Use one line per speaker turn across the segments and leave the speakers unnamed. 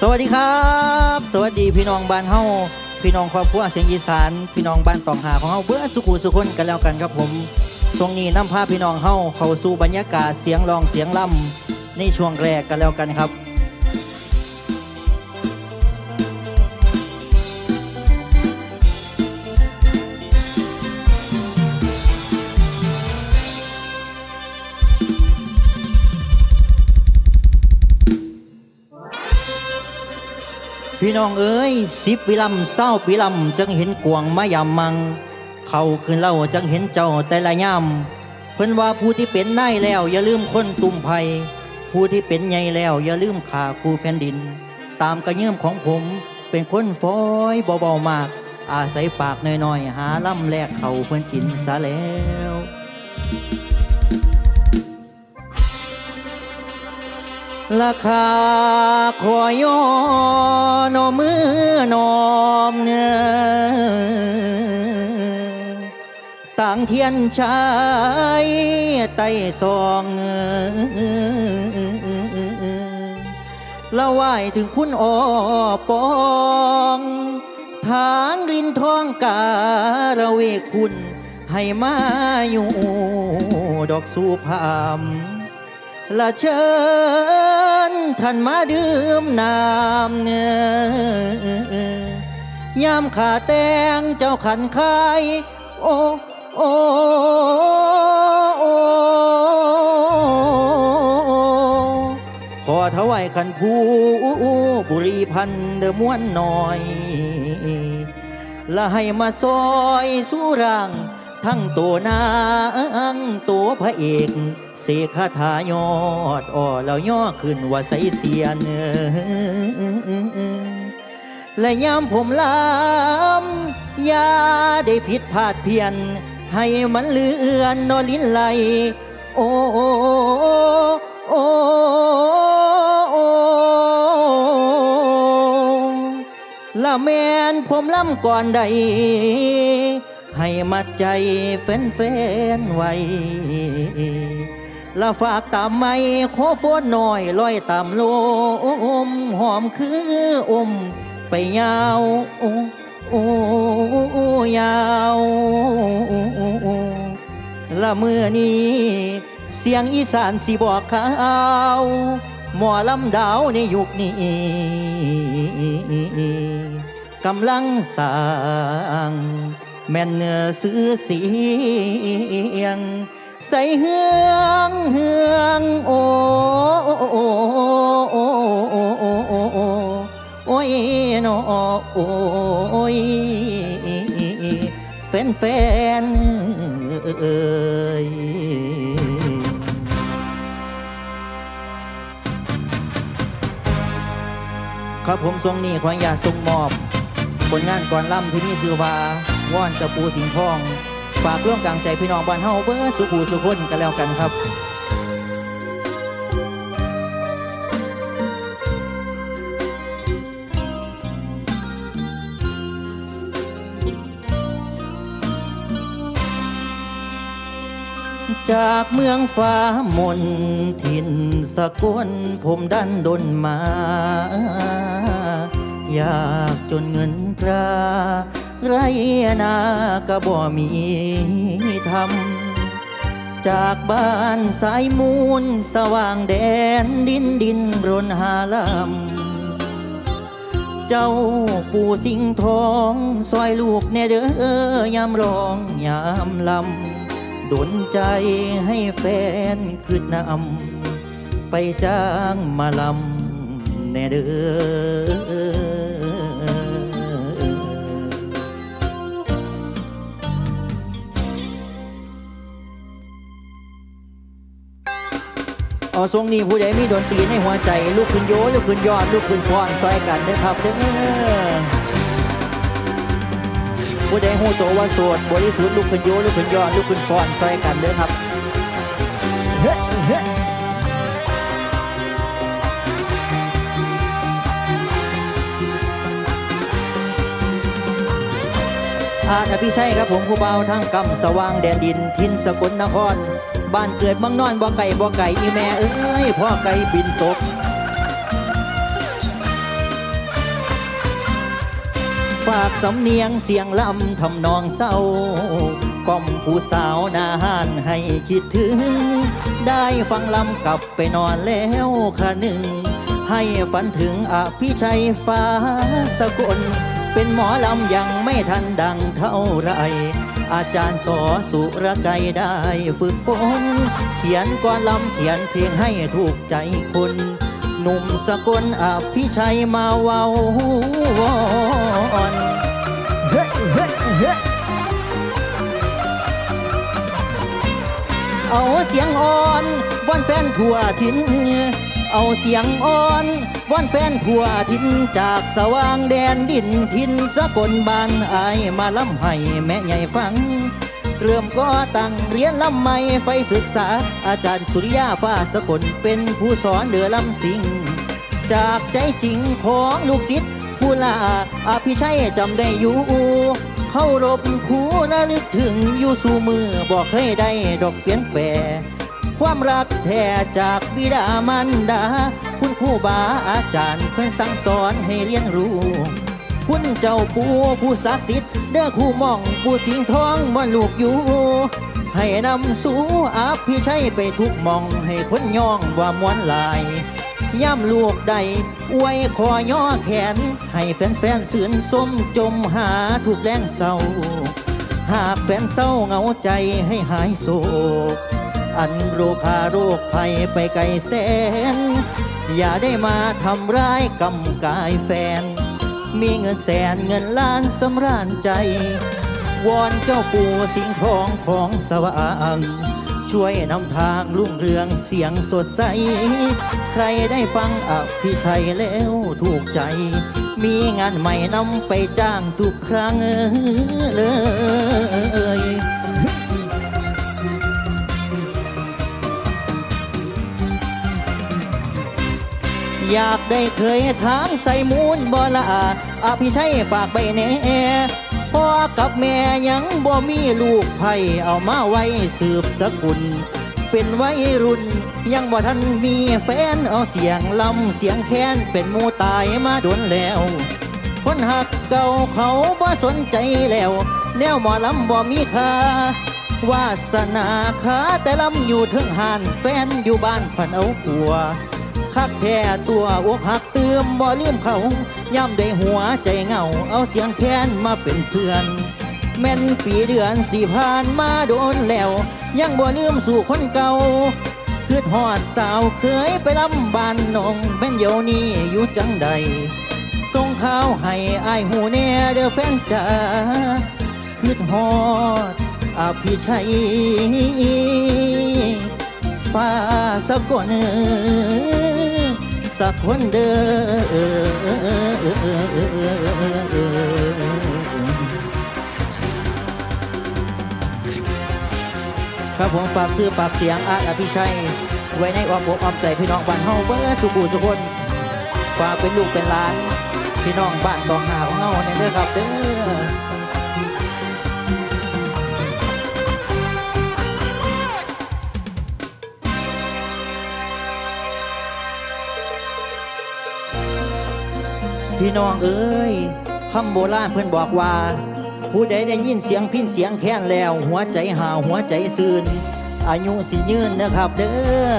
สวัสดีครับ สวัสดีพี่น้องบ้านเฮาพี่น้องครอบครัวเสียงอีสาน พี่น้องบ้านตองหาของเฮาเบื่อสุขุสุคนกันแล้วกันครับผมช่วงนี้นำพาพี่น้องเฮาเข้าสู่บรรยากาศเสียงร้องเสียงล่ำในช่วงแรกกันแล้วกันครับ พี่น้องเอ้ยสิบปีลำเศร้าปีลำจังเห็นกวางมายามมัง เขาคืนเล่าจังเห็นเจ้าแต่ละย่ำเพิ่นว่าผู้ที่เป็นนายแล้ว อย่าลืมคนตุ่มไผ่ผู้ที่เป็นใหญ่แล้ว อย่าลืมขาคูแผ่นดิน ตามกระเยื่อมของผมเป็นคนฟอยเบาๆมาก อาศัยปากน้อยๆ หาล่ำแลกเขาเพิ่นกินซะแล้ว ราคาขอยอนอมือนอมเงต่างเทียนชายไต้ซองละไหวถึงคุณออปองทางรินท้องการะเวกคุณให้มาอยู่ดอกสุพาม ละเชิญท่านมาดื่มน้ำเนื้อยามขาแตงเจ้าขันคายโอ้โอ้โอขอถวายขันผู้บุรีพันเดอม้วนหน่อย และให้มาซอยสู้ร่าง ทั้งตัวนางตัวพระเอกเสกคาถายอดอ่อแล้วย่อขึ้นว่าใสเสียนและยามผมลำอย่าได้ผิดพลาดเพียน ให้มันเลือนนอลิ้นไหล โอ้โอ้โอ้โอ้ละแมนผมลำก่อนใด ให้มัดใจแฟนๆไว้ละฝากตามไม่ขอโฟนหน่อยลอยตามลมหอมคืออมไปยาวโอ้โอ้ยาวละเมื่อนี้ เสียงอีสานสิบอกข่าวหมอลำดาวในยุคนี้กำลังสร้าง แม่นเนื้อซื้อเสียง ใส่เฮืองเฮืองโอ้โอ้โอ้โอ้โอ้โอ้โอ้โอ้โอ้ยนอโอ้ยแฟนแฟนเอ้ยครับผมทรงนี้ขออนุญาตส่งมอบ ผลงานก่อนล่ำที่มีชื่อว่า ว่อนเจะปูสิงห์ทอง ฝากร่วมกลางใจพี่น้องบ้านเฮาเบิดสุขูสุคนกันแล้วกันครับจากเมืองฟ้ามนถิ่นสกลผมดันดนมา อยากจนเงินตรา ไรนากะบ่มีทำจากบ้านสายมูลสว่างแดนดินดินรนหาลำ เจ้าปู่สิงทองซอยลูกแน่เด้อยามร้องยามลำดนใจให้แฟนขึ้นนำไปจ้างมาลำแน่เด้อ เอาทรงนี้ผู้ใดมีดนตรีในหัวใจ ลูกขึ้นโยลูกขึ้นยอด ลูกขึ้นฟ้อนซอยกันเด้อครับเด้อผู้ใดหูโตวว่าโสดบริสุทธิ์ลูกขึ้นโยลูกขึ้นยอด ลูกขึ้นฟ้อนซอยกันเด้อครับเฮ้เฮ้อาจอภิชัยครับผมผู้เบาทั้งกำสว่างแดนดิน ทินสกลนคร บ้านเกิดเมังนอนบ่ไก่บ่ไก่อีแม่เอ้ยพ่อไก่บินตกฝากสำเนียงเสียงลำทำนองเศร้าก้อมผู้สาวนาหานให้คิดถึง ได้ฟังลำกลับไปนอนแล้วค่ะหนึ่ง ให้ฝันถึงอภิชัยฟ้าสกลเป็นหมอลำยังไม่ทันดังเท่าไร อาจารย์สอสุรไกรได้ฝึกฝนเขียนก่อนลำเขียนเพลงให้ถูกใจคน หนุ่มสกลอภิชัยมาเว้าวอนเฮ้เฮ้เฮ้เอาเสียงอ่อนวอนแฟนทั่วทิน เอาเสียงอ่อนวอนแฟนทั่วทินจากสว่างแดนดินทินสกลบานอายมาล้ำให้แม่ใหญ่ฟัง เริ่มก็ตั้งเรียนลำไม่ไฟศึกษา อาจารย์สุริยาฟ้าสกลเป็นผู้สอนเดือลำสิง จากใจจริงของลูกศิษย์ผู้ลาอภิชัยจำได้อยู่เข้ารบครูระลึกถึงอยู่สู่มือบอกเคยได้ดอกเปลี่ยนแปร ความรักแท้จากบิดามารดา คุณครูบาอาจารย์เพื่อนสั่งสอนให้เรียนรู้ คุณเจ้าปู่ผู้ศักดิ์สิทธิ์เด้อคู่มองผู้สิงทองมันลูกอยู่ ให้นำสู่อภิชัยไปทุกมองให้คนย่องว่ามวนลายย่ำลูกใดอวยคอย่อแขน ให้แฟนๆสื่นส้มจมหาทุกแรงเศร้า หากแฟนเศร้าเหงาใจให้หายโศก อันโรคาโรคภัยไปไกลแสน อย่าได้มาทำร้ายกำกายแฟน มีเงินแสนเงินล้านสำราญใจ วอนเจ้าปู่สิงห์ทองของสว่างช่วยนำทางลุ่งเรืองเสียงสดใส ใครได้ฟังอภิชัยแล้วถูกใจ มีงานใหม่นำไปจ้างทุกครั้งเลย อยากได้เคยทางใส่มูลบ่ละอภิชัยฝากไปแน่พ่อกับแม่ยังบ่มีลูกไผ่เอามาไว้สืบสกุล เป็นวัยรุ่น ยังบ่ทันมีแฟนเอาเสียงลำเสียงแค้นเป็นมูตายมาโดนแล้ว คนหักเก่าเขาบ่สนใจแล้วแนวหมอลำบ่มีค่าวาสนาขาแต่ลำอยู่เทิงหานแฟนอยู่บ้านพันเอาผัว คักแท้ตัวอกหักเติมบ่ลืมเขาย่ำได้หัวใจเหงา เอาเสียงแค้นมาเป็นเพื่อน แม่นปีเดือนสี่ผ่านมาโดนแล้ว ยังบ่ลืมสู่คนเก่าคือหอดสาวเคยไปลำบานนองแม่นเดี๋ยวนี้อยู่จังใดส่งข่าวให้อายหูแน่เด้อแฟนจ้าคือหอดอภิชัยฟ้าสักคน สักคนเด้อครับผมฝากซื้อปากเสียงอาร์ตอภิชัย ไว้ในอ้อมอกอ้อมใจพี่น้องบ้านเฮาเบิดสุกูสุคนฝากเป็นลูกเป็นหลาน พี่น้องบ้านตองหาของเฮาเนี่ยเด้อครับเด้อ พี่น้องเอ้ยคำโบราณเพื่อนบอกว่า ผู้ใดได้ยินเสียงพินเสียงแค้นแล้ว หัวใจหาหัวใจซื่นอายุสิยืนนะครับเด้อ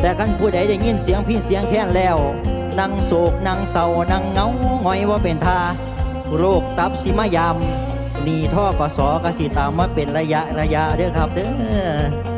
แต่กันผู้ใดได้ยินเสียงพินเสียงแค้นแล้วนั่งโศกนั่งเศร้านั่งเงาหงอยว่าเป็นทาโรคตับสิมายำนีท่อกสอกสิตามมาเป็นระยะระยะเด้อครับเด้อ